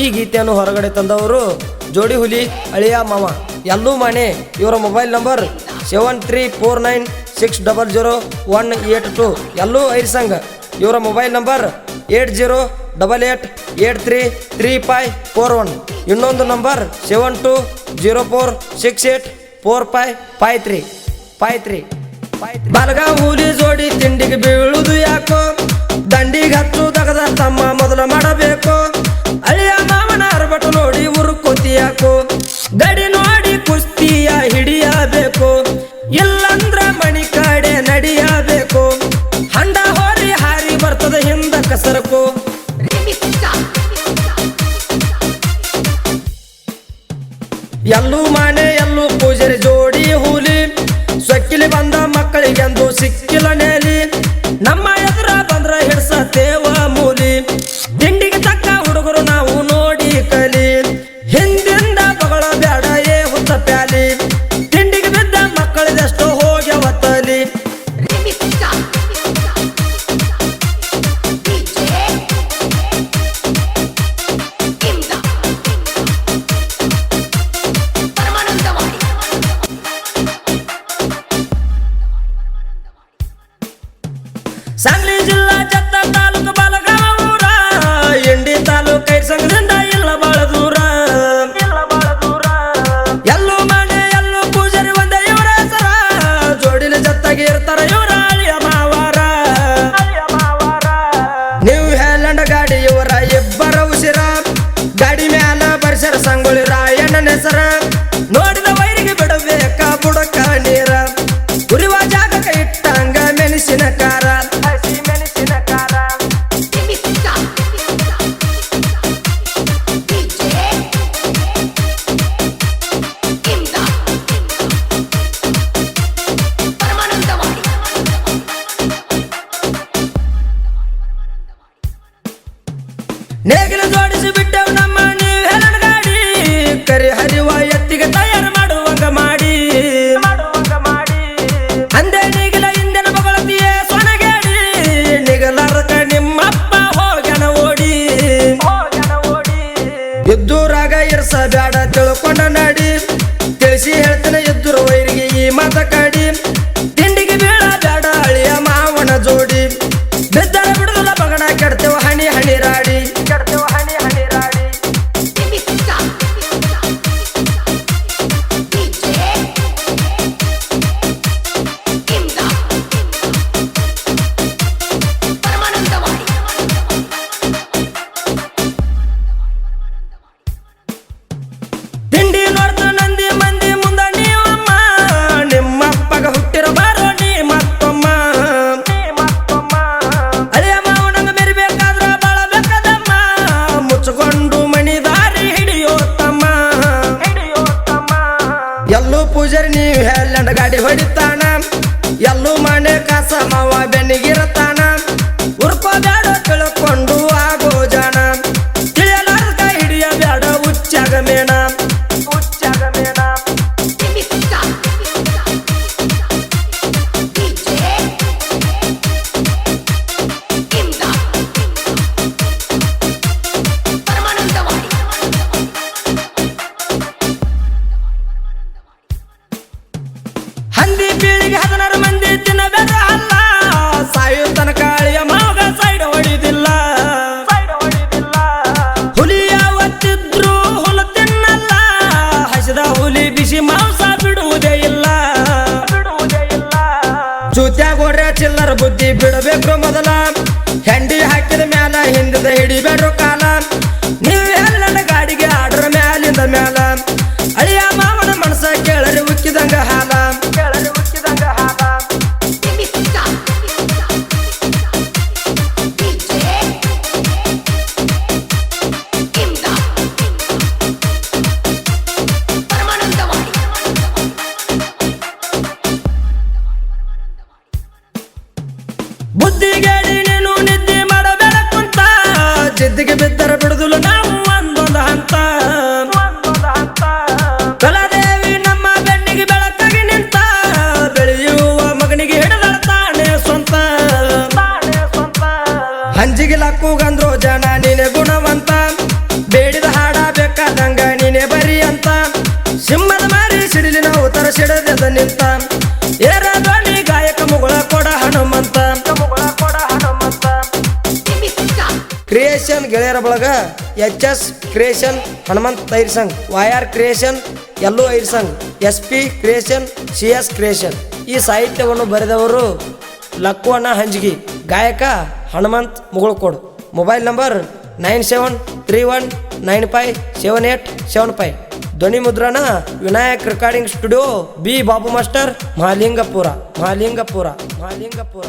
ಈ ಗೀತೆಯನ್ನು ಹೊರಗಡೆ ತಂದವರು ಜೋಡಿ ಹುಲಿ, ಅಳಿಯ ಮಾವ. ಎಲ್ಲೂ ಮಾಣೆ, ಇವರ mobile number seven three four nine six double zero one eight two Yallu Irsang. ಇವರ mobile number eight zero double eight eight three three five four one ಇನ್ನೊಂದು number seven two zero four six eight four five five three five three ಬಲಗ ಹುಲಿ ಜೋಡಿ ತಿಂಡಿಗೆ ಬೀಳುದು ಯಾಕೋ? ದಂಡಿಗೆ ಹತ್ತು ತಗದ ತಮ್ಮ ಮೊದಲು ಮಾಡಬೇಕು. ಎಲ್ಲೂ ಮನೆ ಎಲ್ಲೂ ಪೂಜಾರಿ ಜೋಡಿ ಹುಲಿ. ಸೊಕ್ಕಿಲಿ ಬಂದ ಮಕ್ಕಳಿಗೆಂದು ಸಿಕ್ಕಿಲ್ಲ estaré yo. ನೇಗಿಲು ಜೋಡಿಸಿ ಬಿಟ್ಟೆವು ನಮ್ಮ ಗಾಡಿ. ಕರಿ ಹರಿವ ಎತ್ತಿಗೆ ತಯಾರು ಮಾಡುವಂಗ ಮಾಡಿ. ಅಂದೆ ನೀಗಿಲ ಹಿಂದಿನ ಮಗಳತಿಯೇ ಸೊನಗೇಡಿ ನಿಗಲಾರಕ ನಿಮ್ಮಪ್ಪ ಹೋಗ್ಯನ ಓಡಿ. ಇದ್ದೂರಾಗ ಇರ್ಸ ಬ್ಯಾಡ ತಿಳ್ಕೊಂಡ ನಡಿ. Miguel ಜೂತ್ಯಾಗ ಓಡ್ರ ಚಿಲ್ಲರ ಬುದ್ಧಿ ಬಿಡಬೇಕು ಮೊದಲ. ಹೆಂಡಿ ಹಾಕಿದ ಮ್ಯಾಲ ಹಿಂದದ ಹಿಡಿಬೇಡ. ಬುದ್ಧಿಗೇಡಿ ನೀನು ನಿದ್ದೆ ಮಾಡಬೇಡ ಜಿದ್ದಿಗೆ ಬಿದ್ದರೆ ಬಿಡುದಿಲ್ಲ ನಾವು ಒಂದೊಂದು ಹಂತ. ಕಲಾದೇವಿ ನಮ್ಮ ಬೆನ್ನಿಗೆ ಬೆಳಕಾಗಿ ನಿಂತ. ಬೆಳೆಯುವ ಮಗನಿಗೆ ಹಿಡದಾಡ್ತಾನೆ ಸ್ವಂತ. ಹಂಜಿಗೆ ಲಕ್ಕೂಗಂದ್ರು ಜನ ನೀನೆ ಗುಣವಂತ. ಬೇಡಿದ ಹಾಡ ಬೇಕಾದಂಗ ನೀನೆ ಬರಿ ಅಂತ ಸಿಂಹದ ಮಾರಿ ಸಿಡಿಲಿ ಉತ್ತರ ತರಸಿಡದ ನಿಂತ. ಕ್ರಿಯೇಷನ್ ಗೆಳೆಯರ ಬಳಗ H S creation Hanumant Ir Sangh YR creation Yallo Ir Sangh S P creation C S creation ಈ ಸಾಹಿತ್ಯವನ್ನು ಬರೆದವರು ಲಕ್ಕುವಣ್ಣ ಹಂಜಗಿ, ಗಾಯಕ Hanumant Mugulkod. Mobile number nine seven three one nine five seven eight seven five ಧ್ವನಿ ಮುದ್ರಣ Vinayak recording studio B Babu master Mahalingapura Mahalingapura Mahalingapura